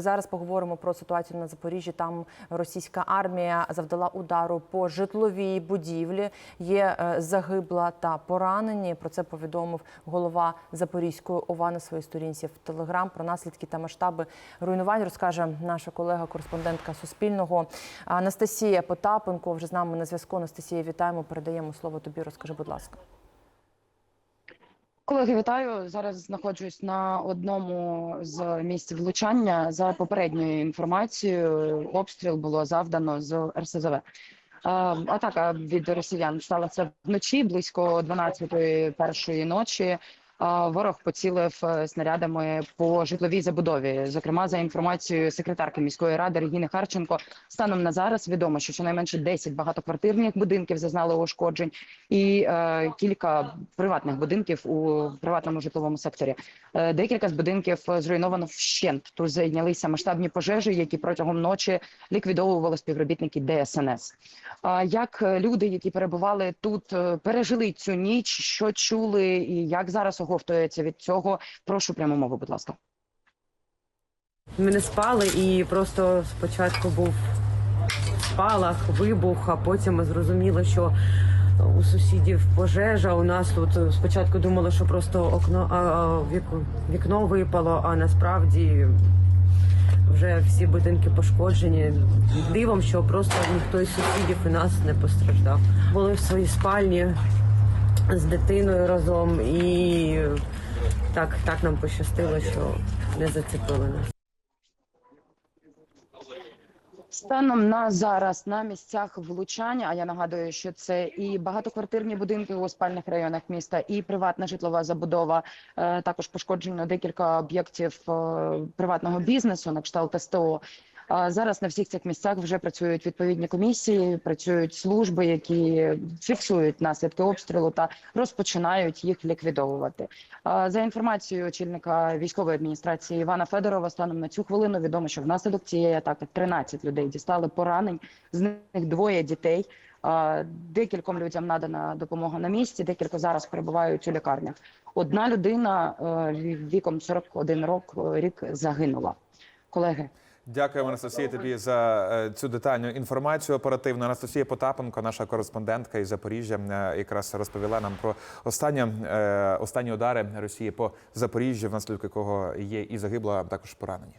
зараз поговоримо про ситуацію на Запоріжжі. Там російська армія завдала удару по житловій будівлі. Є е, загибла та поранені. Про це повідомив голова Запорізької ОВА на своїй сторінці в Телеграм. Про наслідки та масштаби руйнувань розкаже наша колега, кореспондентка Суспільного Анастасія Потапенко. Вже з нами на зв'язку. Анастасія, вітаємо. Передаємо слово тобі. Розкажи, будь ласка. Колеги, вітаю. Зараз знаходжусь на одному з місць влучання. За попередньою інформацією, обстріл було завдано з РСЗВ. Атака від росіян сталася вночі близько 12-ї першої ночі. Ворог поцілив е, снарядами по житловій забудові. Зокрема, за інформацією секретарки міської ради Регіни Харченко, станом на зараз відомо, що щонайменше 10 багатоквартирних будинків зазнали ушкоджень, і е, кілька приватних будинків у приватному житловому секторі. Е, декілька з будинків е, зруйновано вщент. Тут зайнялися масштабні пожежі, які протягом ночі ліквідовували співробітники ДСНС. А як люди, які перебували тут, е, пережили цю ніч, що чули, і як зараз оговтується від цього? Прошу пряму мову, будь ласка. Ми не спали і просто спочатку був спалах, вибух, а потім ми зрозуміли, що у сусідів пожежа. У нас тут спочатку думали, що просто окно а, а, вік- вікно випало, а насправді вже всі будинки пошкоджені. Дивом, що просто ніхто із сусідів і нас не постраждав. Були в своїй спальні з дитиною разом, і так, так нам пощастило, що не зацепили нас. Станом на зараз на місцях влучання, а я нагадую, що це і багатоквартирні будинки у спальних районах міста, і приватна житлова забудова. Е, Також пошкоджено декілька об'єктів е, приватного бізнесу на кшталт СТО. Зараз на всіх цих місцях вже працюють відповідні комісії, працюють служби, які фіксують наслідки обстрілу та розпочинають їх ліквідовувати. За інформацією очільника військової адміністрації Івана Федорова, станом на цю хвилину відомо, що внаслідок цієї атаки 13 людей дістали поранень, з них двоє дітей. Декільком людям надана допомога на місці, декілька зараз перебувають у лікарнях. Одна людина е, віком 41 рок е, рік загинула. Колеги. Дякуємо, Анастасія, тобі за е, цю детальну інформацію оперативну. Анастасія Потапенко, наша кореспондентка із Запоріжжя, е, якраз розповіла нам про останні, е, останні удари Росії по Запоріжжю, внаслідок якого є і загибла, а також поранені.